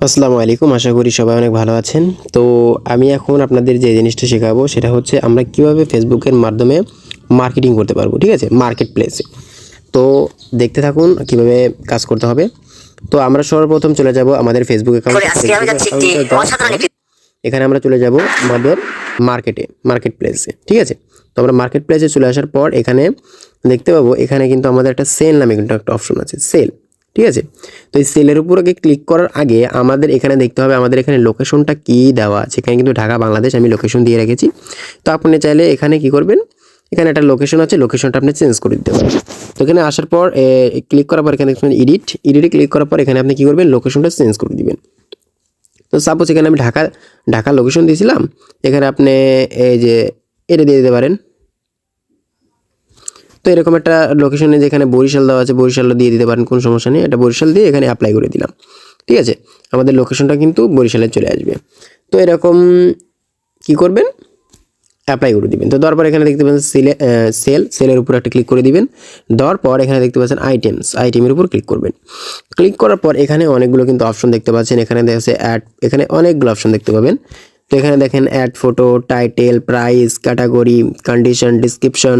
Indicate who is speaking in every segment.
Speaker 1: আসসালামু আলাইকুম আশা করি সবাই অনেক ভালো আছেন। তো আমি এখন আপনাদের যে জিনিসটা শেখাবো সেটা হচ্ছে আমরা কীভাবে ফেসবুকের মাধ্যমে মার্কেটিং করতে পারব ঠিক আছে? মার্কেট প্লেসে তো দেখতে থাকুন কীভাবে কাজ করতে হবে। তো আমরা সর্বপ্রথম চলে যাব আমাদের ফেসবুক
Speaker 2: একটি
Speaker 1: এখানে আমরা চলে যাব আমাদের মার্কেটে মার্কেট প্লেসে ঠিক আছে? তো আমরা মার্কেট প্লেসে চলে আসার পর এখানে দেখতে পাবো এখানে কিন্তু আমাদের একটা সেল নামে কিন্তু একটা অপশন আছে সেল ঠিক আছে? তো এই সেলের উপর আগে ক্লিক করার আগে আমাদের এখানে দেখতে হবে আমাদের এখানে লোকেশনটা কী দেওয়া আছে। এখানে কিন্তু ঢাকা, বাংলাদেশ আমি লোকেশন দিয়ে রেখেছি। তো আপনি চাইলে এখানে কি করবেন? এখানে একটা লোকেশন আছে লোকেশনটা আপনি চেঞ্জ করে দিতে পারেন। তো এখানে আসার পর ক্লিক করার পর এখানে দেখবেন এডিট এডিটে ক্লিক করার পর এখানে আপনি কি করবেন? লোকেশনটা চেঞ্জ করে দিবেন। তো সাপোজ এখানে আমি ঢাকা ঢাকা লোকেশন দিয়েছিলাম। এখানে আপনি এই যে, এটা দিয়ে দিতে পারেন। তো এরকম একটা লোকেশনে যেখানে বরিশাল দেওয়া আছে, বরিশালও দিয়ে দিতে পারেন, কোনো সমস্যা নেই। এটা বরিশাল দিয়ে এখানে অ্যাপ্লাই করে দিলাম। ঠিক আছে? আমাদের লোকেশনটা কিন্তু বরিশালে চলে আসবে। তো এরকম কি করবেন? অ্যাপ্লাই করে দিবেন। তো দেওয়ার পর এখানে দেখতে পাচ্ছেন সেলে সেল সেলের উপর একটা ক্লিক করে দিবেন। দেওয়ার পর এখানে দেখতে পাচ্ছেন আইটেমস আইটেমের উপর ক্লিক করবেন। ক্লিক করার পর এখানে অনেকগুলো কিন্তু অপশন দেখতে পাচ্ছেন। এখানে দেখছে অ্যাড এখানে অনেকগুলো অপশন দেখতে পাবেন। তো এখানে দেখেন add photo title price category condition description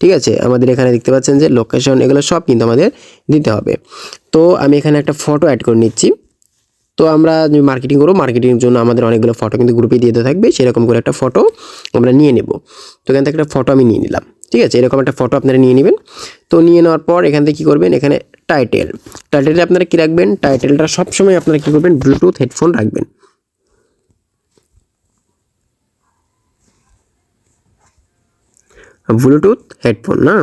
Speaker 1: ঠিক আছে? আমাদের এখানে দেখতে পাচ্ছেন যে লোকেশন এগুলো সব কিন্তু আমাদের দিতে হবে। তো আমি এখানে একটা ফটো অ্যাড করে নিচ্ছি। তো আমরা মার্কেটিং করব মার্কেটিংয়ের জন্য আমাদের অনেকগুলো ফটো কিন্তু গ্রুপে দিয়ে থাকবে। সেরকম করে একটা ফটো আমরা নিয়ে নেব। তো এখান থেকে একটা ফটো আমি নিয়ে নিলাম। ঠিক আছে? এরকম একটা ফটো আপনারা নিয়ে নেবেন। তো নিয়ে নেওয়ার পর এখান থেকে কী করবেন? এখানে টাইটেল টাইটেলটা আপনারা কী রাখবেন? টাইটেলটা সবসময় আপনারা কী করবেন? ব্লুটুথ হেডফোন রাখবেন। ব্লুটুথ হেডফোন না?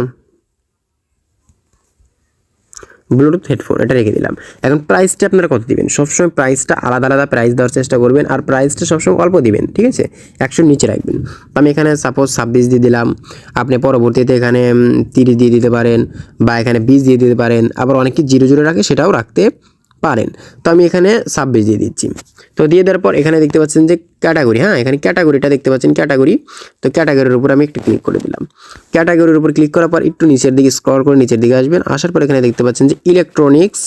Speaker 1: ব্লুটুথ হেডফোন এটা রেখে দিলাম। এখন প্রাইসটা আপনারা কত দিবেন? সবসময় প্রাইসটা আলাদা আলাদা প্রাইস দেওয়ার চেষ্টা করবেন আর প্রাইসটা সবসময় অল্প দিবেন, ঠিক আছে? একশোর নিচে রাখবেন। আমি এখানে সাপোজ ছাব্বিশ দিয়ে দিলাম, আপনি পরবর্তীতে এখানে তিরিশ দিয়ে দিতে পারেন বা এখানে বিশ দিয়ে দিতে পারেন, আবার অনেকে জিরো জিরো রাখে সেটাও রাখতে পারেন। তো আমি এখানে ছাব্বিশ দিয়ে দিচ্ছি। তো দিয়ে দেওয়ার পর এখানে দেখতে পাচ্ছেন যে ক্যাটাগরি হ্যাঁ? এখানে ক্যাটাগরিটা দেখতে পাচ্ছেন ক্যাটাগরি। তো ক্যাটাগরির উপর আমি একটু ক্লিক করে দিলাম। ক্যাটাগরির উপর ক্লিক করার পর একটু নিচের দিকে স্ক্রল করে নিচের দিকে আসবেন। আসার পর এখানে দেখতে পাচ্ছেন যে ইলেকট্রনিক্স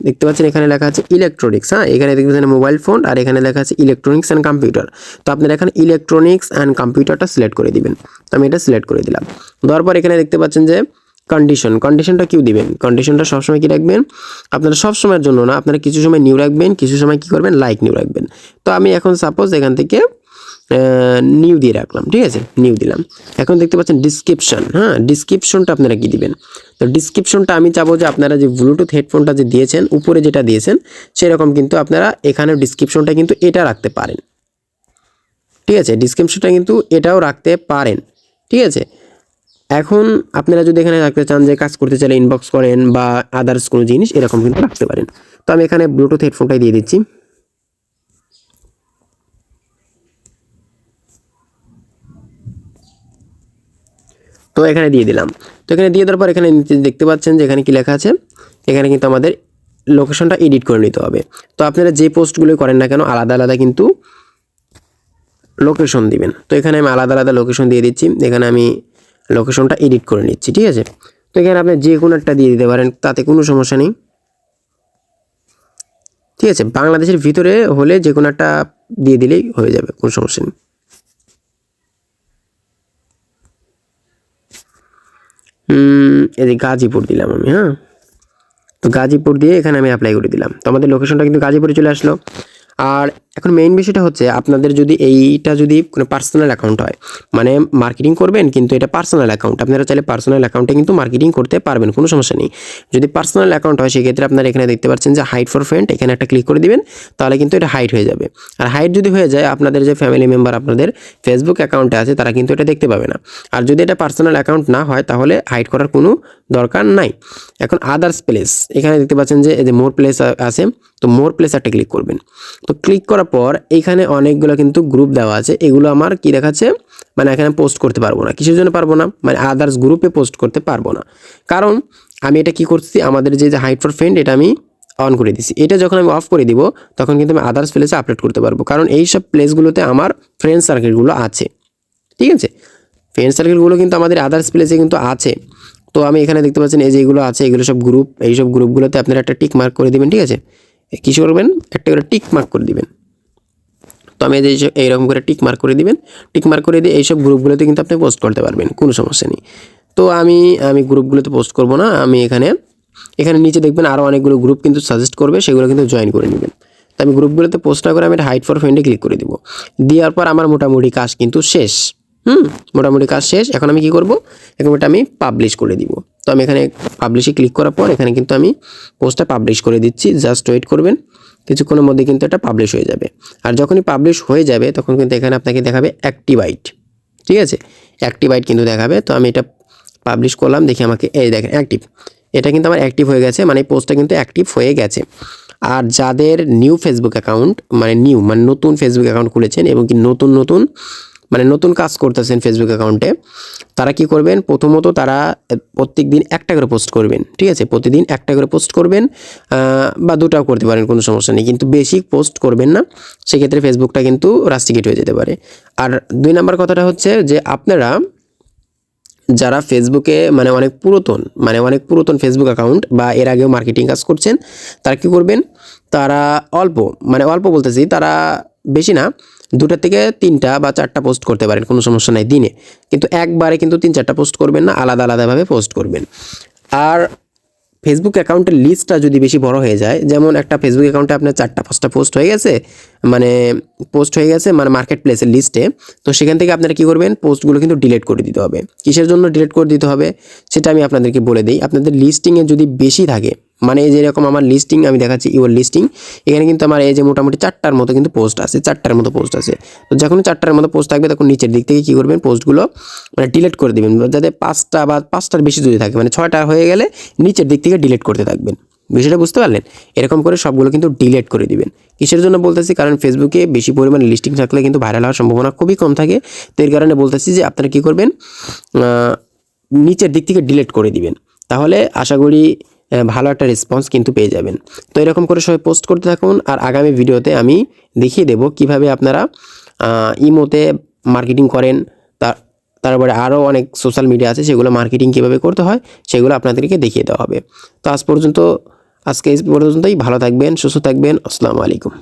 Speaker 1: দেখতে পাচ্ছেন এখানে লেখা আছে ইলেকট্রনিক্স হ্যাঁ? এখানে দেখতে পাচ্ছেন মোবাইল ফোন আর এখানে লেখা আছে ইলেকট্রনিক্স অ্যান্ড কম্পিউটার তো আপনারা এখানে ইলেকট্রনিক্স অ্যান্ড কম্পিউটারটা সিলেক্ট করে দিবেন। তো আমি এটা সিলেক্ট করে দিলাম। দেওয়ার পর এখানে দেখতে পাচ্ছেন যে কন্ডিশন কন্ডিশনটা কিউ দিবেন? কন্ডিশনটা সবসময় কি রাখবেন? আপনারা সব সময়ের জন্য না, আপনারা কিছু সময় নিউ রাখবেন, কিছু সময় কি করবেন? লাইক নিউ রাখবেন। তো আমি এখন সাপোজ এখান থেকে নিউ দিয়ে রাখলাম, ঠিক আছে? নিউ দিলাম। এখন দেখতে পাচ্ছেন ডিসক্রিপশন হ্যাঁ? ডিসক্রিপশনটা আপনারা কি দিবেন? তো ডিসক্রিপশনটা আমি চাবো যে আপনারা যে ব্লুটুথ হেডফোনটা যে দিয়েছেন, উপরে যেটা দিয়েছেন, সেরকম কিন্তু আপনারা এখানে ডিসক্রিপশনটা কিন্তু এটা রাখতে পারেন। ঠিক আছে? ডিসক্রিপশনটা কিন্তু এটাও রাখতে পারেন। ঠিক আছে? এখন আপনারা যদি এখানে রাখতে চান যে কাজ করতে চাইলে ইনবক্স করেন বা আদার্স কোনো জিনিস, এরকম কিন্তু রাখতে পারেন। তো আমি এখানে ব্লুটুথ হেডফোনটাই দিয়ে দিচ্ছি। তো এখানে দিয়ে দিলাম। তো এখানে দিয়ে দেওয়ার পর এখানে দেখতে পাচ্ছেন যে এখানে কি লেখা আছে? এখানে কিন্তু আমাদের লোকেশনটা এডিট করে নিতে হবে। তো আপনারা যে পোস্টগুলো করেন না কেন, আলাদা আলাদা কিন্তু লোকেশন দিবেন। তো এখানে আমি আলাদা আলাদা লোকেশন দিয়ে দিচ্ছি। এখানে আমি লোকেশনটা এডিট করে নিচ্ছি, ঠিক আছে? তো এখানে আপনি যে কোনো একটা দিয়ে দিতে পারেন, তাতে কোনো সমস্যা নেই। ঠিক আছে? বাংলাদেশের ভিতরে হলে যে কোনো একটা দিয়ে দিলেই হয়ে যাবে, কোনো সমস্যা নেই। এই যে গাজীপুর দিলাম আমি হ্যাঁ? তো গাজীপুর দিয়ে এখানে আমি অ্যাপ্লাই করে দিলাম। তো আমাদের লোকেশনটা কিন্তু গাজীপুরে চলে আসলো। আর এখন মেইন বিষয়টা হচ্ছে আপনাদের যদি এইটা যদি কোনো পার্সোনাল অ্যাকাউন্ট হয় মানে মার্কেটিং করবেন কিন্তু এটা পার্সোনাল অ্যাকাউন্ট আপনারা চাইলে পার্সোনাল অ্যাকাউন্টে কিন্তু মার্কেটিং করতে পারবেন, কোনো সমস্যা নেই। যদি পার্সোনাল অ্যাকাউন্ট হয়, সেক্ষেত্রে আপনারা এখানে দেখতে পাচ্ছেন যে হাইট ফর ফ্রেন্ড এখানে একটা ক্লিক করে দিবেন, তাহলে কিন্তু এটা হাইট হয়ে যাবে। আর হাইট যদি হয়ে যায়, আপনাদের যে ফ্যামিলি মেম্বার আপনাদের ফেসবুক অ্যাকাউন্টে আছে, তারা কিন্তু এটা দেখতে পাবে না। আর যদি এটা পার্সোনাল অ্যাকাউন্ট না হয়, তাহলে হাইট করার কোনো দরকার নাই। এখন আদার্স প্লেস এখানে দেখতে পাচ্ছেন যে মোর প্লেস আছে, তো মোর প্লেস একটা ক্লিক করবেন। তো ক্লিক করার পর এখানে অনেকগুলো কিন্তু গ্রুপ দেওয়া আছে। এগুলো আমার কি দেখাচ্ছে? মানে এখানে পোস্ট করতে পারব না। কিসের জন্য পারব না? মানে আদার্স গ্রুপে পোস্ট করতে পারব না। কারণ আমি এটা কি করছি আমাদের যে হাইট ফর ফ্রেন্ড এটা আমি অন করে দিছি। এটা যখন আমি অফ করে দিব, তখন কিন্তু আমি আদার্স প্লেসে আপলোড করতে পারব। কারণ এই সব প্লেসগুলোতে আমার ফ্রেন্ড সার্কেলগুলো আছে। ঠিক আছে? ফ্রেন্ড সার্কেলগুলো কিন্তু আমাদের আদার্স প্লেসে কিন্তু আছে। তো আমি এখানে দেখতে পাচ্ছেন, এই যে এগুলো আছে, এগুলো সব গ্রুপ এই সব গ্রুপগুলোতে আপনারা একটা টিক মার্ক করে দিবেন, ঠিক আছে? কিছু করবেন? একটা করে টিক মার্ক করে দিবেন। তো আমি এই এইরকম করে টিক মার্ক করে দিবেন। টিক মার্ক করে দিয়ে এইসব গ্রুপগুলোতে কিন্তু আপনি পোস্ট করতে পারবেন, কোনো সমস্যা নেই। তো আমি আমি গ্রুপগুলোতে পোস্ট করব না, আমি এখানে এখানে নিচে দেখবেন আরও অনেকগুলো গ্রুপ কিন্তু সাজেস্ট করবে, সেগুলো কিন্তু জয়েন করে নেবেন। তো আমি গ্রুপগুলোতে পোস্ট না করে আমি হাইট ফর ফ্রেন্ডে ক্লিক করে দিব। দেওয়ার পর আমার মোটামুটি কাজ কিন্তু শেষ। হুম, মোটামুটি কাজ শেষ। এখন আমি কি করব? এখন এটা আমি পাবলিশ করে দিব। তো আমি এখানে পাবলিশে ক্লিক করার পর এখানে কিন্তু আমি পোস্টটা পাবলিশ করে দিচ্ছি। জাস্ট ওয়েট করবেন। কিছুক্ষণের মধ্যে কিন্তু এটা পাবলিশ হয়ে যাবে। আর যখনই পাবলিশ হয়ে যাবে, তখন কিন্তু এখানে আপনাকে দেখাবে অ্যাক্টিভাইট ঠিক আছে? অ্যাক্টিভাইট কিন্তু দেখাবে। তো আমি এটা পাবলিশ করলাম, দেখি আমাকে, এই দেখেন অ্যাক্টিভ এটা কিন্তু আমার অ্যাক্টিভ হয়ে গেছে মানে পোস্টটা কিন্তু অ্যাক্টিভ হয়ে গেছে। আর যাদের নিউ ফেসবুক অ্যাকাউন্ট মানে নিউ মানে নতুন ফেসবুক অ্যাকাউন্ট খুলেছেন এবং কি নতুন নতুন মানে নতুন কাজ করতেছেন ফেসবুক অ্যাকাউন্টে তারা কি করবেন? প্রথমত তারা প্রত্যেক দিন একটা করে পোস্ট করবেন, ঠিক আছে? প্রতিদিন একটা করে পোস্ট করবেন বা দুটাও করতে পারেন, কোনো সমস্যা নেই। কিন্তু বেশি পোস্ট করবেন না, সেক্ষেত্রে ফেসবুকটা কিন্তু রাস্টিকেট হয়ে যেতে পারে। আর দুই নাম্বার কথাটা হচ্ছে যে, আপনারা যারা ফেসবুকে মানে অনেক পুরাতন মানে অনেক পুরাতন ফেসবুক অ্যাকাউন্ট বা এর আগেও মার্কেটিং কাজ করছেন, তারা কি করবেন? তারা অল্প মানে অল্প বলতেছি, তারা বেশি না দুটা থেকে তিনটা বা চারটা পোস্ট করতে পারেন, কোনো সমস্যা নাই দিনে। কিন্তু একবারে কিন্তু তিন চারটা পোস্ট করবেন না, আলাদা আলাদাভাবে পোস্ট করবেন। আর ফেসবুক অ্যাকাউন্টের লিস্টটা যদি বেশি বড় হয়ে যায়, যেমন একটা ফেসবুক অ্যাকাউন্টে আপনার চারটা পাঁচটা পোস্ট হয়ে গেছে মানে পোস্ট হয়ে গেছে মানে মার্কেট প্লেসের লিস্টে তো সেখান থেকে আপনারা কী করবেন? পোস্টগুলো কিন্তু ডিলিট করে দিতে হবে। কিসের জন্য ডিলিট করে দিতে হবে? সেটা আমি আপনাদেরকে বলে দিই। আপনাদের লিস্টিংয়ে যদি বেশি থাকে মানে যেরকম আমার লিস্টিং আমি দেখাচ্ছি ইউর লিস্টিং এখানে কিন্তু আমার এই যে মোটামুটি চারটার মতো কিন্তু পোস্ট আছে, চারটার মতো পোস্ট আছে। তো যখন চারটার মতো পোস্ট থাকবে, তখন নিচের দিক থেকে কী করবেন? পোস্টগুলো মানে ডিলিট করে দেবেন। যাতে পাঁচটা বা পাঁচটার বেশি যদি থাকে মানে ছয়টা হয়ে গেলে নিচের দিক থেকে ডিলিট করতে থাকবেন। বিষয়টা বুঝতে পারলেন? এরকম করে সবগুলো কিন্তু ডিলেট করে দিবেন। কিসের জন্য বলতেছি? কারণ ফেসবুকে বেশি পরিমাণে লিস্টিং থাকলে কিন্তু ভাইরাল হওয়ার সম্ভাবনা খুবই কম থাকে। তো এর কারণে বলতেছি যে আপনারা কী করবেন? নিচের দিক থেকে ডিলেট করে দিবেন। তাহলে আশা করি ভালো একটা রেসপন্স কিন্তু পেয়ে যাবেন। তো এরকম করে সবাই পোস্ট করতে থাকুন আর আগামী ভিডিওতে আমি দেখিয়ে দেব কীভাবে আপনারা ইমোতে মার্কেটিং করেন। তার, তারপরে আরও অনেক সোশ্যাল মিডিয়া আছে, সেগুলো মার্কেটিং কীভাবে করতে হয়, সেগুলো আপনাদেরকে দেখিয়ে দেওয়া হবে। তো আজ পর্যন্ত আজকে এই পর্যন্তই ভালো থাকবেন সুস্থ থাকবেন আসসালামু আলাইকুম।